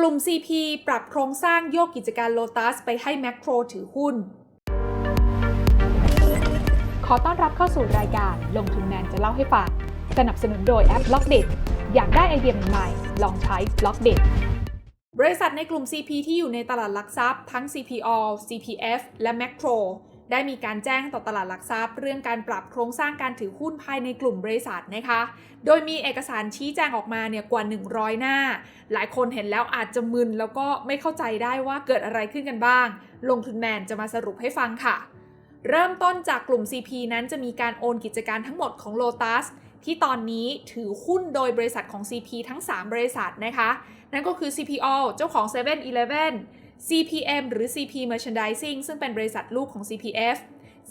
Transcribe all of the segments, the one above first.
กลุ่ม CP ปรับโครงสร้างโยกกิจการโลตัสไปให้แมคโครถือหุ้น ขอต้อนรับเข้าสู่รายการลงทุนแมนจะเล่าให้ฟัง สนับสนุนโดยแอป b ล็อกเด็อยากได้ไอเดียใหม่ๆ ลองใช้ b ล็อกเด็บริษัทในกลุ่ม CP ที่อยู่ในตลาดหลักทรัพย์ทั้ง CPO CPF และ Macro ได้มีการแจ้งต่อตลาดหลักทรัพย์ เรื่องการปรับโครงสร้างการถือหุ้นภายในกลุ่มบริษัทนะคะ โดยมีเอกสารชี้แจงออกมาเนี่ยกว่า 100 หน้า หลายคนเห็นแล้วอาจจะมึนแล้วก็ไม่เข้าใจได้ว่าเกิดอะไรขึ้นกันบ้าง ลงทุนแมนจะมาสรุปให้ฟังค่ะ เริ่มต้นจากกลุ่ม CP นั้นจะมีการโอนกิจการทั้งหมดของ Lotus ที่ตอนนี้ถือหุ้นโดยบริษัทของ CP ทั้ง 3 บริษัทนะคะ นั่นก็คือ CPO เจ้าของ 7-Eleven CPM หรือ CP Merchandising ซึ่งเป็นบริษัทลูกของ CPF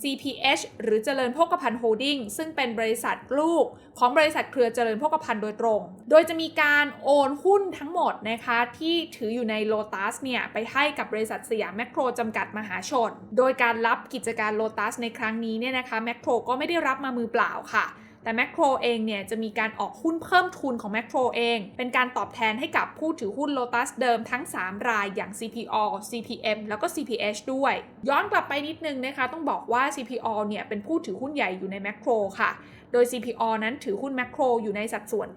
CPH หรือเจริญโภคภัณฑ์โฮดดิ้งซึ่งเป็นบริษัทลูกของบริษัทเครือเจริญโภคภัณฑ์โดยตรง โดยจะมีการโอนหุ้นทั้งหมดนะคะที่ถืออยู่ใน Lotus เนี่ยไปให้กับบริษัทสยามแมคโครจำกัดมหาชน โดยการรับกิจการ Lotus ในครั้งนี้เนี่ยนะคะแมคโครก็ไม่ได้รับมามือเปล่าค่ะ แต่แมคโครเองเนี่ยจะมีการออกหุ้นเพิ่มทุนของแมคโครเอง เป็นการตอบแทนให้กับผู้ถือหุ้น Lotus เดิมทั้ง 3 รายอย่าง CPO CPM แล้วก็ CPH ด้วย ย้อนกลับไปนิดนึงนะคะ ต้องบอกว่า CPO เนี่ยเป็นผู้ถือหุ้นใหญ่อยู่ในแมคโครค่ะ โดย CPO นั้นถือหุ้นแมคโครอยู่ในสัดส่วน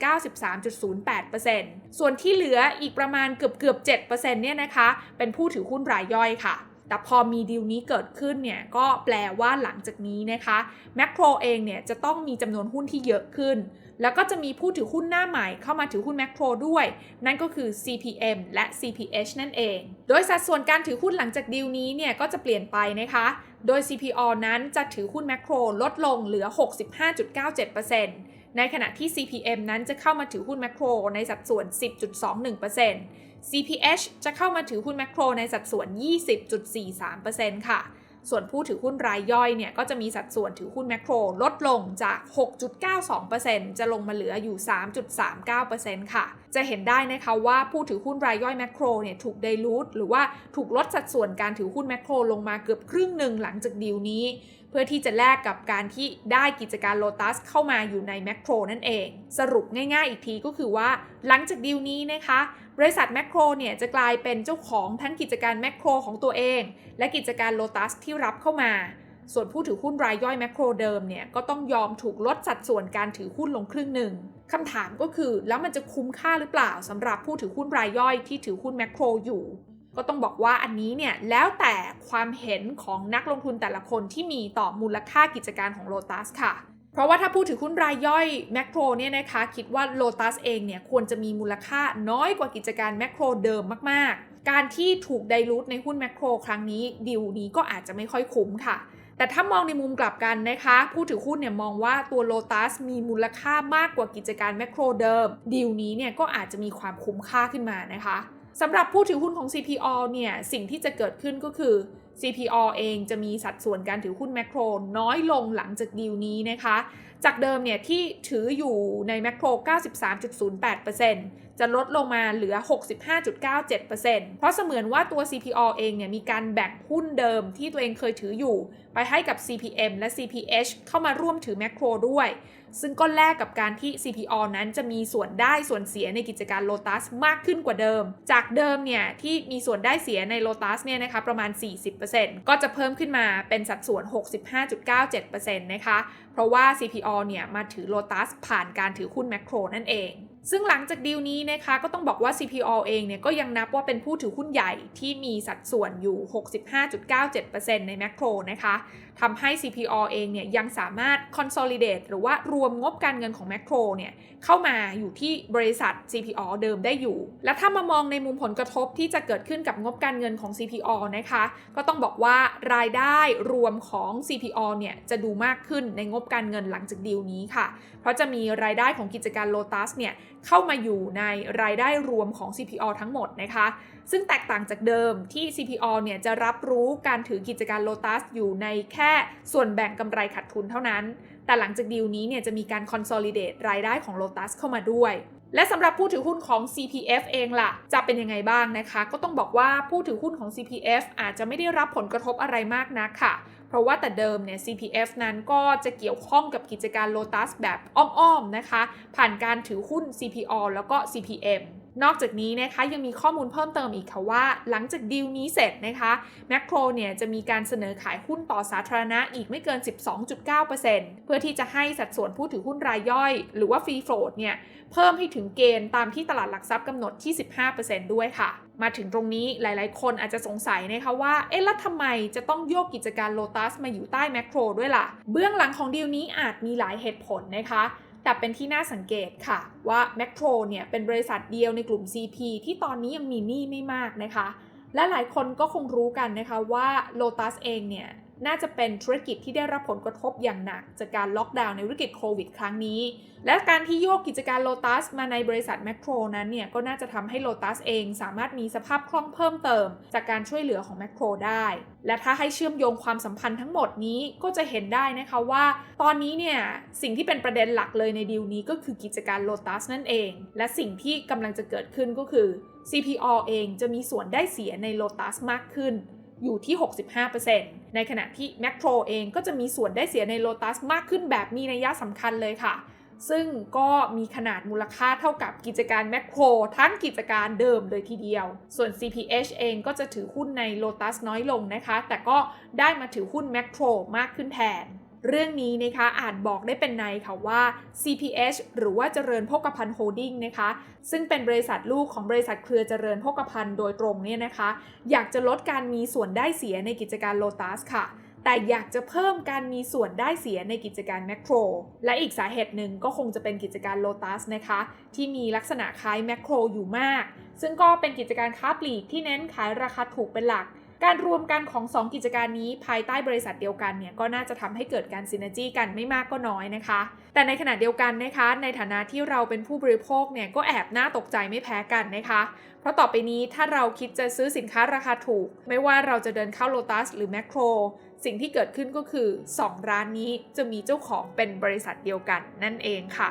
93.08%ส่วนที่เหลืออีกประมาณเกือบเกือบ7%เนี่ยนะคะ เป็นผู้ถือหุ้นรายย่อยค่ะ แต่พอมีดีลนี้เกิดขึ้นเนี่ยก็แปลว่าหลังจากนี้นะคะแมคโครเองเนี่ยจะต้องมีจำนวนหุ้นที่เยอะขึ้น แล้วก็จะมีผู้ถือหุ้นหน้าใหม่เข้ามาถือหุ้นแมคโครด้วย นั่นก็คือ CPM และ CPH นั่นเอง โดยสัดส่วนการถือหุ้นหลังจากดีลนี้เนี่ยก็จะเปลี่ยนไปนะคะ โดย CPO นั้นจะถือหุ้นแมคโครลดลงเหลือ 65.97%ในขณะที่ CPM นั้นจะเข้ามาถือหุ้นแมคโครในสัดส่วน 10.21% CPH จะเข้ามาถือหุ้นแมคโครในสัดส่วน 20.43%ค่ะ ส่วนผู้ถือหุ้นรายย่อยเนี่ยก็จะมีสัดส่วนถือหุ้นแมคโครลดลงจาก 6.92%จะลงมาเหลืออยู่ 3.39%ค่ะ จะเห็นได้นะคะว่าผู้ถือหุ้นรายย่อยแมคโครเนี่ยถูกไดลูทหรือว่าถูกลดสัดส่วนการถือหุ้นแมคโครลงมาเกือบครึ่งหนึ่งหลังจากดีลนี้เพื่อที่จะแลกกับการที่ได้กิจการโลตัสเข้ามาอยู่ในแมคโครนั่นเอง สรุปง่ายๆอีกทีก็คือว่าหลังจากดีลนี้นะคะ บริษัทแมคโครเนี่ยจะกลายเป็นเจ้าของทั้งกิจการแมคโครของตัวเอง และกิจการโลตัสที่รับเข้ามา ส่วนผู้ถือหุ้นรายย่อยแมคโครเดิมเนี่ยก็ต้องยอมถูกลดสัดส่วนการถือหุ้นลงครึ่งหนึ่งคำถามก็คือแล้วมันจะคุ้มค่าหรือเปล่าสำหรับผู้ถือหุ้นรายย่อยที่ถือหุ้นแมคโครอยู่ ก็ต้องบอกว่าอันนี้เนี่ยแล้วแต่ความเห็นของนักลงทุนแต่ละคนที่มีต่อมูลค่ากิจการของ Lotus ค่ะ เพราะว่าถ้าผู้ถือหุ้นรายย่อยแมคโครเนี่ยนะคะคิดว่า Lotus เองเนี่ยควรจะมีมูลค่าน้อยกว่ากิจการแมคโครเดิมมากๆ การที่ถูกไดรูทในหุ้นแมคโครครั้งนี้ดีลนี้ก็อาจจะไม่ค่อยคุ้มค่ะแต่ถ้ามองในมุมกลับกันนะคะ ผู้ถือหุ้นเนี่ยมองว่าตัว Lotus มีมูลค่ามากกว่ากิจการแมคโครเดิมดีลนี้เนี่ยก็อาจจะมีความคุ้มค่าขึ้นมานะคะ สำหรับผู้ถือหุ้นของ CPO เนี่ยสิ่งที่จะเกิดขึ้นก็คือ CPO เองจะมีสัดส่วนการถือหุ้นแมคโครน้อยลงหลังจากดีลนี้นะคะ จากเดิมเนี่ยที่ถืออยู่ในแมคโคร 93.08%จะลดลงมาเหลือ 65.97%เพราะเสมือนว่าตัว CPO เองเนี่ยมีการแบ่งหุ้นเดิมที่ตัวเองเคยถืออยู่ ไปให้กับ CPM และ CPH เข้ามาร่วมถือแมคโครด้วย ซึ่งก็แลกกับการที่ CPO นั้นจะมีส่วนได้ส่วนเสียในกิจการ Lotus มากขึ้นกว่าเดิม จากเดิมเนี่ยที่มีส่วนได้เสียใน Lotus เนี่ยนะคะประมาณ 40%ก็จะเพิ่มขึ้นมาเป็นสัดส่วน 65.97%นะคะ เพราะว่า CPO เนี่ยมาถือ Lotus ผ่านการถือหุ้นแมคโครนั่นเองซึ่งหลังจากดีลนี้นะคะก็ต้องบอกว่า CPO เองเนี่ยก็ยังนับว่าเป็นผู้ถือหุ้นใหญ่ที่มีสัดส่วนอยู่ 65.97%ในแมคโครนะคะ ทำให้ CPO เองเนี่ยยังสามารถ consolidate หรือว่ารวมงบการเงินของแมคโครเนี่ยเข้ามาอยู่ที่บริษัท CPO เดิมได้อยู่ และถ้ามามองในมุมผลกระทบที่จะเกิดขึ้นกับงบการเงินของ CPO นะคะ ก็ต้องบอกว่ารายได้รวมของ CPO เนี่ยจะดูมากขึ้นในงบการเงินหลังจากดีลนี้ค่ะ เพราะจะมีรายได้ของกิจการ Lotus เนี่ยเข้ามาอยู่ในรายได้รวมของ CPO ทั้งหมดนะคะ ซึ่งแตกต่างจากเดิมที่ CPO เนี่ยจะรับรู้การถือกิจการ Lotus อยู่ในแค่ส่วนแบ่งกำไรขาดทุนเท่านั้น แต่หลังจากดีลนี้เนี่ยจะมีการ consolidate รายได้ของ Lotus เข้ามาด้วย และสำหรับผู้ถือหุ้นของ CPF เองล่ะ จะเป็นยังไงบ้างนะคะ ก็ต้องบอกว่าผู้ถือหุ้นของ CPF อาจจะไม่ได้รับผลกระทบอะไรมากนักค่ะ เพราะว่าแต่เดิมเนี่ย CPF นั้นก็จะเกี่ยวข้องกับกิจการ Lotus แบบอ้อมๆนะคะ ผ่านการถือหุ้น CPO แล้วก็ CPM นอกจากนี้นะคะยังมีข้อมูลเพิ่มเติมอีกค่ะว่า หลังจากดีลนี้เสร็จนะคะแมคโครเนี่ยจะมีการเสนอขายหุ้นต่อสาธารณะอีกไม่เกิน 12.9%เพื่อที่จะให้สัดส่วนผู้ถือหุ้นรายย่อย หรือว่าฟรีโฟลดเนี่ยเพิ่มให้ถึงเกณฑ์ตามที่ตลาดหลักทรัพย์กำหนดที่ 15%ด้วยค่ะ มาถึงตรงนี้หลายๆ คนอาจจะสงสัยนะคะว่า เอ๊ะแล้วทำไมจะต้องโยกกิจการโลตัสมาอยู่ใต้แมคโครด้วยล่ะ เบื้องหลังของดีลนี้อาจมีหลายเหตุผลนะคะ แต่เป็นที่น่าสังเกตค่ะ ว่าแมคโครเนี่ยเป็นบริษัทเดียวในกลุ่ม CP ที่ตอนนี้ยังมีหนี้ไม่มากนะคะ และหลายคนก็คงรู้กันนะคะว่า Lotus เองเนี่ย น่าจะเป็นธุรกิจที่ได้รับผลกระทบอย่างหนัก จากการล็อกดาวน์ในวิกฤตโควิดครั้งนี้ และการที่โยกกิจการ Lotus มาในบริษัทแมคโครนั้นเนี่ยก็น่าจะทำให้ Lotus เองสามารถมีสภาพคล่องเพิ่มเติม จากการช่วยเหลือของแมคโครได้ และถ้าให้เชื่อมโยงความสัมพันธ์ทั้งหมดนี้ก็จะเห็นได้นะคะว่า ตอนนี้เนี่ยสิ่งที่เป็นประเด็นหลักเลยในดีลนี้ก็คือกิจการ Lotus นั่นเอง และสิ่งที่กำลังจะเกิดขึ้นก็คือ CPO เองจะมีส่วนได้เสียใน Lotus มากขึ้น อยู่ที่ 65%ในขณะที่แมคโครเองก็จะมีส่วนได้เสียในโลตัสมากขึ้นแบบมีนัยสำคัญเลยค่ะ ซึ่งก็มีขนาดมูลค่าเท่ากับกิจการแมคโครทั้งกิจการเดิมเลยทีเดียว ส่วน CPH เองก็จะถือหุ้นในโลตัสน้อยลงนะคะ แต่ก็ได้มาถือหุ้นแมคโครมากขึ้นแทน เรื่องนี้นะคะอาจบอกได้เป็นในค่ะว่า CPH หรือว่าเจริญโภคภัณฑ์โฮดดิ้งนะคะ ซึ่งเป็นบริษัทลูกของบริษัทเครือเจริญโภคภัณฑ์โดยตรงเนี่ยนะคะ อยากจะลดการมีส่วนได้เสียในกิจการโลตัสค่ะ แต่อยากจะเพิ่มการมีส่วนได้เสียในกิจการแมคโคร และอีกสาเหตุหนึ่งก็คงจะเป็นกิจการโลตัสนะคะ ที่มีลักษณะคล้ายแมคโครอยู่มาก ซึ่งก็เป็นกิจการค้าปลีกที่เน้นขายราคาถูกเป็นหลัก การรวมกันของ 2 กิจการนี้ภายใต้บริษัทเดียวกันเนี่ยก็น่าจะทำให้เกิดการซินเนจี้กันไม่มากก็น้อยนะคะ แต่ในขณะเดียวกันนะคะ ในฐานะที่เราเป็นผู้บริโภคเนี่ยก็แอบน่าตกใจไม่แพ้กันนะคะ เพราะต่อไปนี้ถ้าเราคิดจะซื้อสินค้าราคาถูก ไม่ว่าเราจะเดินเข้าโลตัสหรือแมคโครสิ่งที่เกิดขึ้นก็คือ 2 ร้านนี้จะมีเจ้าของเป็นบริษัทเดียวกันนั่นเองค่ะ